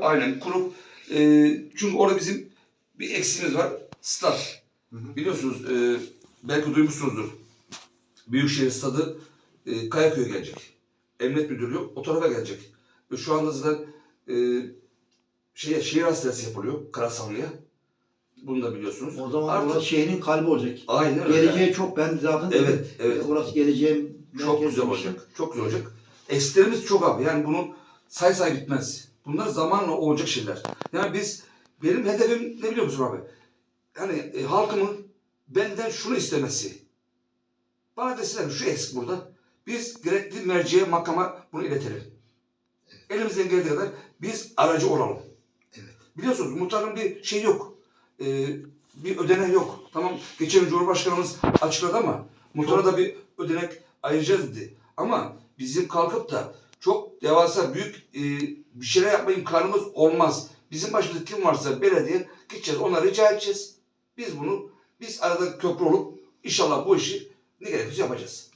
Aynen kurup e, çünkü orada bizim bir eksiğimiz var. Stat. Biliyorsunuz e, belki duymuşsunuzdur. Büyükşehir stadı e, Kayaköy'e gelecek. Emniyet Müdürlüğü o tarafa gelecek. Ve şu anda zaten e, şeye, şehir hastanesi yapılıyor Karasanlı'ya. Bunu da biliyorsunuz. O zaman Artık- orası şehrin kalbi olacak. Aynen öyle. Geleceği çok ben zaten Evet, evet. orası geleceğin Çok güzel olacak. Çok güzel olacak. Eskilerimiz çok abi. Yani bunun say say bitmez. Bunlar zamanla olacak şeyler. Yani biz benim hedefim ne biliyor musun abi? Yani e, halkımın benden şunu istemesi. Bana deseler şu eksik burada. Biz gerekli merciye, makama bunu iletelim. Elimizden geldiği kadar biz aracı olalım. Evet. Biliyorsunuz muhtarın bir şey yok. Ee, bir ödenek yok. Tamam geçen Cumhurbaşkanımız açıkladı ama muhtara da bir ödenek ayıracağız dedi. Ama bizim kalkıp da çok devasa büyük e, bir şeyler yapma imkanımız olmaz. Bizim başımızda kim varsa belediye gideceğiz onlara rica edeceğiz. Biz bunu biz arada köprü olup inşallah bu işi ne gerekiyorsa yapacağız.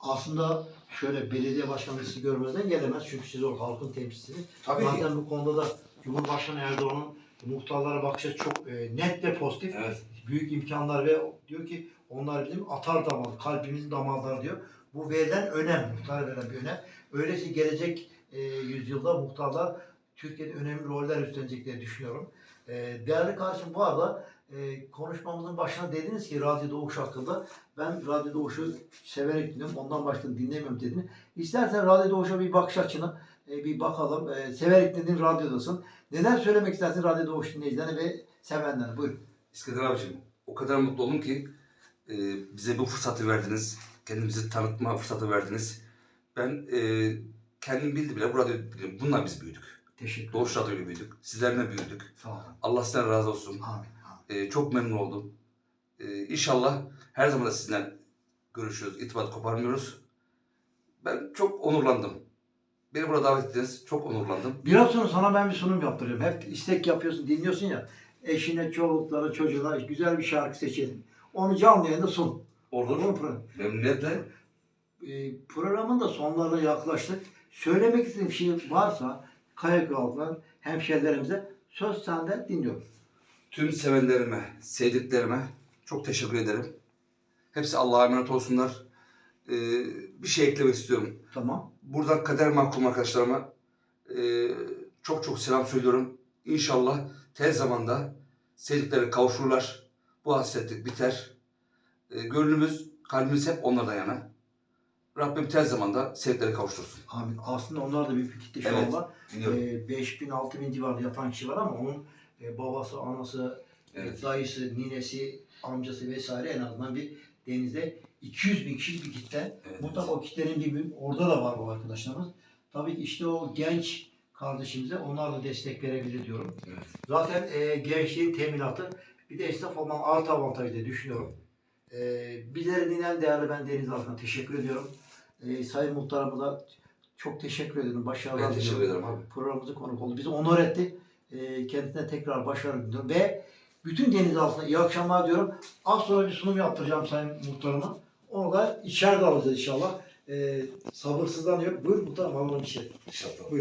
Aslında şöyle belediye başkanı sizi görmeden gelemez. Çünkü siz o halkın temsilcisi. Tabii ki. Zaten bu konuda da Cumhurbaşkanı Erdoğan'ın muhtarlara bakış açısı çok e, net ve pozitif. Evet. Büyük imkanlar ve diyor ki onlar bizim atar damar, kalbimizin damarları diyor. Bu verilen önem, muhtara verilen bir önem. Öyleyse gelecek e, yüzyılda muhtarlar Türkiye'de önemli roller üstlenecek diye düşünüyorum. E, değerli kardeşim bu arada e, konuşmamızın başına dediniz ki Radyo Doğuş hakkında. Ben Radyo Doğuş'u severek dinliyorum. Ondan başka dinlemiyorum dediniz. İstersen Radyo Doğuş'a bir bakış açını e, bir bakalım. E, severek dinlediğin radyodasın. Neler söylemek istersin Radyo Doğuş dinleyicilerine ve sevenlerine? Buyurun. İskender abicim o kadar mutlu oldum ki e, bize bu fırsatı verdiniz. Kendimizi tanıtma fırsatı verdiniz. Ben e, kendim bildi bile burada. Bununla biz büyüdük. Teşekkür. Doğuş Radyo'yla büyüdük. Sizlerle büyüdük. Sağ olun. Allah sizden razı olsun. Amin. amin. E, çok memnun oldum. E, inşallah her zaman da sizinle görüşüyoruz. İrtibat koparmıyoruz. Ben çok onurlandım. Beni burada davet ettiniz. Çok onurlandım. Biraz sonra sana ben bir sunum yaptırıyorum. Hep istek yapıyorsun, dinliyorsun ya. Eşine, çoluklara, çocuğuna güzel bir şarkı seçelim. Onu canlı yayında sun. Olur. Mu? Memnuniyetle. Ee, programın da sonlarına yaklaştık. Söylemek istediğim bir şey varsa Kayaköy halkına, hemşerilerimize söz sende dinliyorum. Tüm sevenlerime, sevdiklerime çok teşekkür ederim. Hepsi Allah'a emanet olsunlar. E, bir şey eklemek istiyorum. Tamam. Buradan kader mahkum arkadaşlarıma e, çok çok selam söylüyorum. İnşallah tez zamanda sevdikleri kavuşurlar. Bu hasretlik biter. E, gönlümüz, kalbimiz hep onlardan yana. Rabbim tez zamanda sevdikleri kavuştursun. Amin. Aslında onlar da büyük bir kitle şu Evet. anda. Biliyorum. Ee, 5000 6000 civarında yatan kişi var ama onun e, babası, anası, Evet. dayısı, ninesi, amcası vesaire en azından bir denizde 200 bin kişilik bir kitle. Evet. Mutlaka o kitlenin bir, bir- orada da var bu arkadaşlarımız. Tabii ki işte o genç kardeşimize onlar da destek verebilir diyorum. Evet. Zaten e, gençliğin teminatı bir de esnaf olmanın artı avantajı diye düşünüyorum. E, bizleri dinleyen değerli ben Deniz Alkan teşekkür ediyorum. E, Sayın Muhtarıma da çok teşekkür ederim. Başarılar Ben teşekkür diliyorum ederim abi. programımıza konuk oldu. Bizi onur etti. E, kendisine tekrar başarı diliyorum. Ve bütün deniz altına iyi akşamlar diyorum. Az sonra bir sunum yaptıracağım Sayın Muhtarıma. Onu da içeride alacağız inşallah. E, sabırsızlanıyorum. Buyur Muhtarım alalım içeri. İnşallah. Buyur.